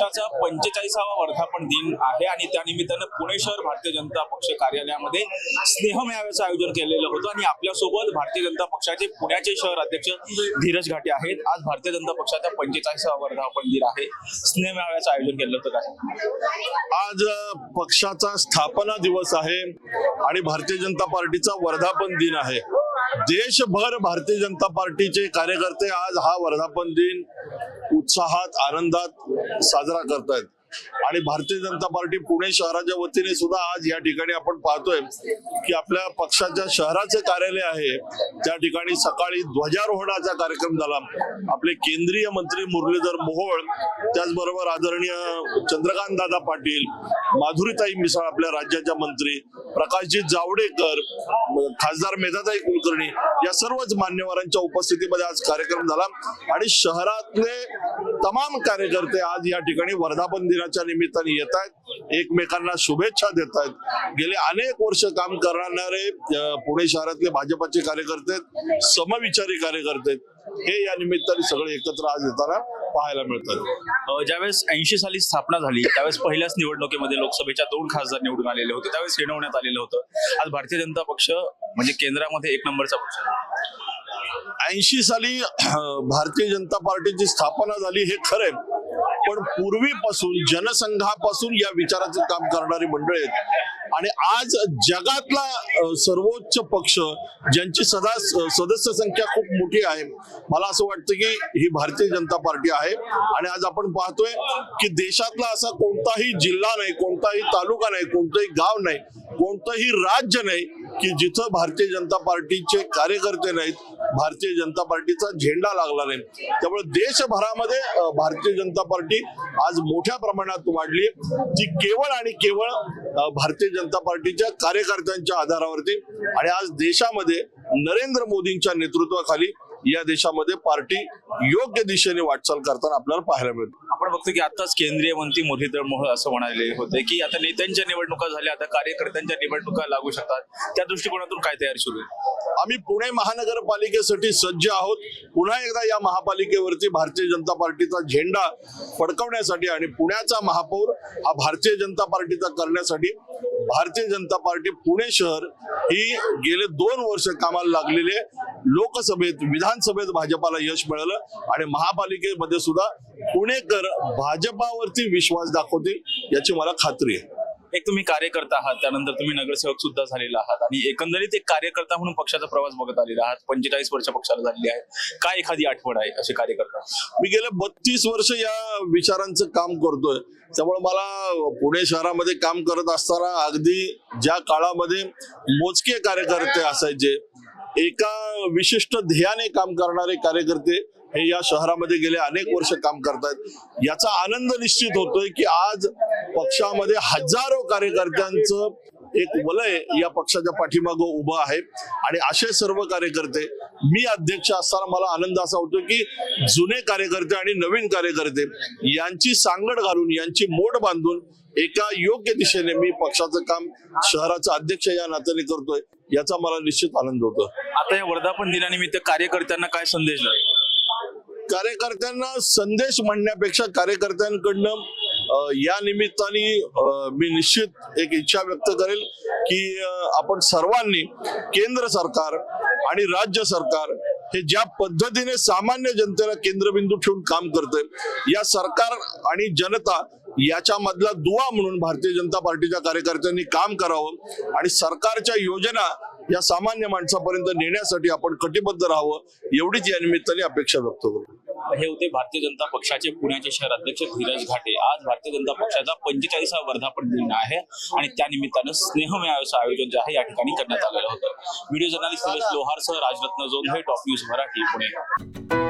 पक्षाचा पंचेचाळीसावा वर्धापन दिन आहे आणि त्यानिमित्तानं पुणे शहर भारतीय जनता पक्ष कार्यालयामध्ये स्नेह मेळाव्याचं आयोजन केलेलं होतं आणि आपल्यासोबत भारतीय जनता पक्षाचे पुण्याचे शहर अध्यक्ष धीरज घाटे आहेत. आज भारतीय जनता पक्षाचा पंचेचाळीसावा वर्धापन दिन आहे. स्नेह मेळाव्याचं आयोजन केलं होतं काय आज पक्षाचा स्थापना दिवस आहे आणि भारतीय जनता पार्टीचा वर्धापन दिन आहे. देशभर भारतीय जनता पार्टीचे कार्यकर्ते आज हा वर्धापन दिन उत्साहात आनंदात साजरा करतायत. आणि भारतीय जनता पार्टी पुणे शहराच्या वतीने सुद्धा आज या ठिकाणी आपण पाहतोय की आपल्या पक्षाच्या शहराचे कार्यालय आहे. त्या ठिकाणी सकाळी ध्वजारोहणाचा कार्यक्रम झाला. आपले केंद्रीय मंत्री मुरलीधर मोहोळ त्याचबरोबर आदरणीय चंद्रकांत दादा पाटील माधुरीताई मिसाळ आपल्या राज्याच्या मंत्री प्रकाशजी जावडेकर खासदार मेधाताई कुलकर्णी या सर्वच मान्यवरांच्या उपस्थितीमध्ये आज कार्यक्रम झाला. आणि शहरातले तमाम कार्यकर्ते आज या ठिकाणी वर्धापन दिनाच्या निमित्ताने येत आहेत. एकमेकांना शुभेच्छा देत आहेत. गेले अनेक वर्ष काम करणारे पुणे शहरातले भाजपाचे कार्यकर्ते समविचारी कार्यकर्ते हे या निमित्ताने सगळे एकत्र आज येताना पाहायला मिळतात. ज्यावेळेस ऐंशी साली स्थापना झाली त्यावेळेस पहिल्याच निवडणुकीमध्ये लोकसभेच्या दोन खासदार निवडून आलेले होते. त्यावेळेस येणवण्यात आलेलं होतं. आज भारतीय जनता पक्ष म्हणजे केंद्रामध्ये एक नंबरचा पक्ष ऐंशी साली भारतीय जनता पार्टीची स्थापना झाली हे खरंय पण पूर्वीपासून जनसंघापासून या विचाराचं काम करणारी मंडळी आहेत. आणि आज जगातला सर्वोच्च पक्ष ज्यांची सदा सदस्य संख्या खूप मोठी आहे मला असं वाटतं की ही भारतीय जनता पार्टी आहे. आणि आज आपण पाहतोय की देशातला असा कोणताही जिल्हा नाही कोणताही तालुका नाही कोणतंही गाव नाही कोणतंही राज्य नाही की जिथं भारतीय जनता पार्टीचे कार्यकर्ते नाहीत भारतीय जनता पार्टीचा झेंडा लागला नाही. त्यामुळे देशभरामध्ये भारतीय जनता पार्टी आज मोठ्या प्रमाणात वाढली ती केवळ आणि केवळ भारतीय जनता पार्टीच्या कार्यकर्त्यांच्या आधारावरती आणि आज देशामध्ये नरेंद्र मोदींच्या नेतृत्वाखाली या देशामध्ये पार्टी योग्य दिशेने वाटचाल करताना आपल्याला पाहायला मिळते. आपण बघतो की आताच केंद्रीय मंत्री मुरलीधर मोहोळ असं म्हणाले होते की आता नेत्यांच्या निवडणुका झाल्या आता कार्यकर्त्यांच्या निवडणुका लागू शकतात. त्या दृष्टिकोनातून काय तयारी सुरू आहे? आम्ही पुणे महानगरपालिकेसाठी सज्ज आहोत. पुन्हा एकदा या महापालिकेवरती भारतीय जनता पार्टीचा झेंडा फडकवण्यासाठी आणि पुण्याचा महापौर हा भारतीय जनता पार्टीचा करण्यासाठी भारतीय जनता पार्टी पुणे शहर ही गेले दोन वर्ष कामाला लागलेले लोकसभेत विधानसभेत भाजपाला यश मिळालं आणि महापालिकेमध्ये सुद्धा पुणेकर भाजपावरती विश्वास दाखवतील याची मला खात्री आहे. एक तुम्ही कार्यकर्ता आहात त्यानंतर तुम्ही नगरसेवक सुद्धा झालेला आहात आणि एकंदरीत एक कार्यकर्ता म्हणून पक्षाचा प्रवास बघत आलेला आहात. पंचेचाळीस वर्ष पक्षाला झालेली आहे. काय एखादी आठवण आहे असे कार्यकर्ता? मी गेले बत्तीस वर्ष या विचारांचं काम करतोय. त्यामुळे मला पुणे शहरामध्ये काम करत असताना अगदी ज्या काळामध्ये मोजके कार्यकर्ते असायचे एका विशिष्ट ध्येयाने काम करणारे कार्यकर्ते हे या शहरामध्ये गेले अनेक वर्ष काम करतायत. याचा आनंद निश्चित होतोय की आज पक्षामध्ये हजारो कार्यकर्त्यांचं एक वलय या पक्षाच्या पाठीमागं उभं आहे. आणि असे सर्व कार्यकर्ते मी अध्यक्ष असताना मला आनंद असा होतो की जुने कार्यकर्ते आणि नवीन कार्यकर्ते यांची सांगड घालून यांची मोड बांधून एका योग्य दिशेने मी पक्षाचं काम शहराचा अध्यक्ष या नात्याने करतोय. याचा मला निश्चित आनंद होतो. आता या वर्धापन दिनानिमित्त कार्यकर्त्यांना काय संदेश कार्यकर्त्यांना संदेश म्हणण्यापेक्षा कार्यकर्त्यांकडनं या निमित्ताने मी निश्चित एक इच्छा व्यक्त करेल की आपण सर्वांनी केंद्र सरकार आणि राज्य सरकार हे ज्या पद्धतीने सामान्य जनतेला केंद्रबिंदू ठेवून काम करतंय या सरकार आणि जनता याच्या मधला दुवा म्हणून भारतीय जनता पार्टीच्या कार्यकर्त्यांनी काम करावं आणि सरकारच्या योजना या सामान्य माणसापर्यंत नेण्यासाठी आपण कटिबद्ध राहावं एवढीच या निमित्ताने अपेक्षा व्यक्त करू. हे होते भारतीय जनता पक्षाचे पुण्याचे शहर अध्यक्ष धीरज घाटे. आज भारतीय जनता पक्षाचा पंचेचाळीसा वर्धापन दिन आहे आणि त्या निमित्तानं स्नेह आयोजन जे आहे या ठिकाणी करण्यात आलेलं होतं. व्हिडिओ जर्नलिस्ट निलेश लोहारसह राजरत्न जोंधे टॉप न्यूज मराठी पुणे.